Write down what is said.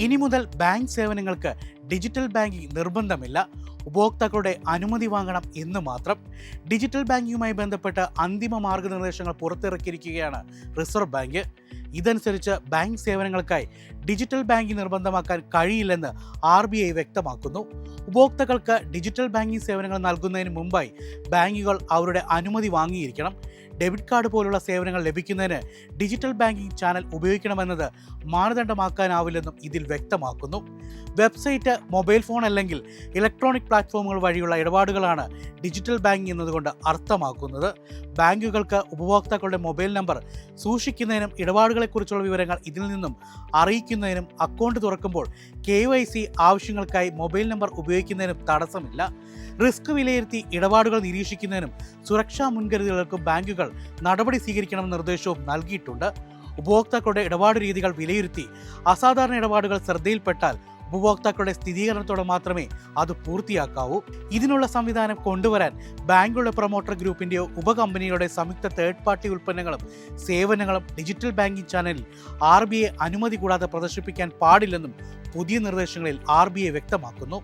ഇനി മുതൽ ബാങ്ക് സേവനങ്ങൾക്ക് ഡിജിറ്റൽ ബാങ്കിംഗ് നിർബന്ധമില്ല. ഉപഭോക്താക്കളുടെ അനുമതി വാങ്ങണം എന്ന് മാത്രം. ഡിജിറ്റൽ ബാങ്കിങ്ങുമായി ബന്ധപ്പെട്ട് അന്തിമ മാർഗനിർദ്ദേശങ്ങൾ പുറത്തിറക്കിയിരിക്കുകയാണ് റിസർവ് ബാങ്ക്. ഇതനുസരിച്ച് ബാങ്ക് സേവനങ്ങൾക്കായി ഡിജിറ്റൽ ബാങ്കിംഗ് നിർബന്ധമാക്കാൻ കഴിയില്ലെന്ന് ആർ ബി ഐ വ്യക്തമാക്കുന്നു. ഉപഭോക്താക്കൾക്ക് ഡിജിറ്റൽ ബാങ്കിംഗ് സേവനങ്ങൾ നൽകുന്നതിന് മുമ്പായി ബാങ്കുകൾ അവരുടെ അനുമതി വാങ്ങിയിരിക്കണം. ഡെബിറ്റ് കാർഡ് പോലുള്ള സേവനങ്ങൾ ലഭിക്കുന്നതിന് ഡിജിറ്റൽ ബാങ്കിംഗ് ചാനൽ ഉപയോഗിക്കണമെന്നത് മാനദണ്ഡമാക്കാനാവില്ലെന്നും ഇതിൽ വ്യക്തമാക്കുന്നു. വെബ്സൈറ്റ് മൊബൈൽ ഫോൺ അല്ലെങ്കിൽ ഇലക്ട്രോണിക് പ്ലാറ്റ്ഫോമുകൾ വഴിയുള്ള ഇടപാടുകളാണ് ഡിജിറ്റൽ ബാങ്കിംഗ് എന്നതുകൊണ്ട് അർത്ഥമാക്കുന്നത്. ബാങ്കുകൾക്ക് ഉപഭോക്താക്കളുടെ മൊബൈൽ നമ്പർ സൂക്ഷിക്കുന്നതിനും ഇടപാടുകളെക്കുറിച്ചുള്ള വിവരങ്ങൾ ഇതിൽ നിന്നും അറിയിക്കുന്നതിനും അക്കൗണ്ട് തുറക്കുമ്പോൾ കെ ആവശ്യങ്ങൾക്കായി മൊബൈൽ നമ്പർ ഉപയോഗിക്കുന്നതിനും തടസ്സമില്ല. റിസ്ക് വിലയിരുത്തി ഇടപാടുകൾ നിരീക്ഷിക്കുന്നതിനും സുരക്ഷാ മുൻകരുതലുകൾക്കും ബാങ്കുകൾ നടപടി സ്വീകരിക്കണമെന്ന നിർദ്ദേശവും നൽകിയിട്ടുണ്ട്. ഉപഭോക്താക്കളുടെ ഇടപാട് രീതികൾ വിലയിരുത്തി അസാധാരണ ഇടപാടുകൾ ശ്രദ്ധയിൽപ്പെട്ടാൽ ഉപഭോക്താക്കളുടെ സ്ഥിരീകരണത്തോടെ മാത്രമേ അത് പൂർത്തിയാക്കാവൂ. ഇതിനുള്ള സംവിധാനം കൊണ്ടുവരാൻ ബാങ്കുകളുടെ പ്രൊമോട്ടർ ഗ്രൂപ്പിന്റെയോ ഉപകമ്പനികളുടെ സംയുക്ത തേർഡ് പാർട്ടി ഉൽപ്പന്നങ്ങളും സേവനങ്ങളും ഡിജിറ്റൽ ബാങ്കിംഗ് ചാനലിൽ ആർ ബി ഐ അനുമതി കൂടാതെ പ്രദർശിപ്പിക്കാൻ പാടില്ലെന്നും പുതിയ നിർദ്ദേശങ്ങളിൽ ആർ ബി ഐ വ്യക്തമാക്കുന്നു.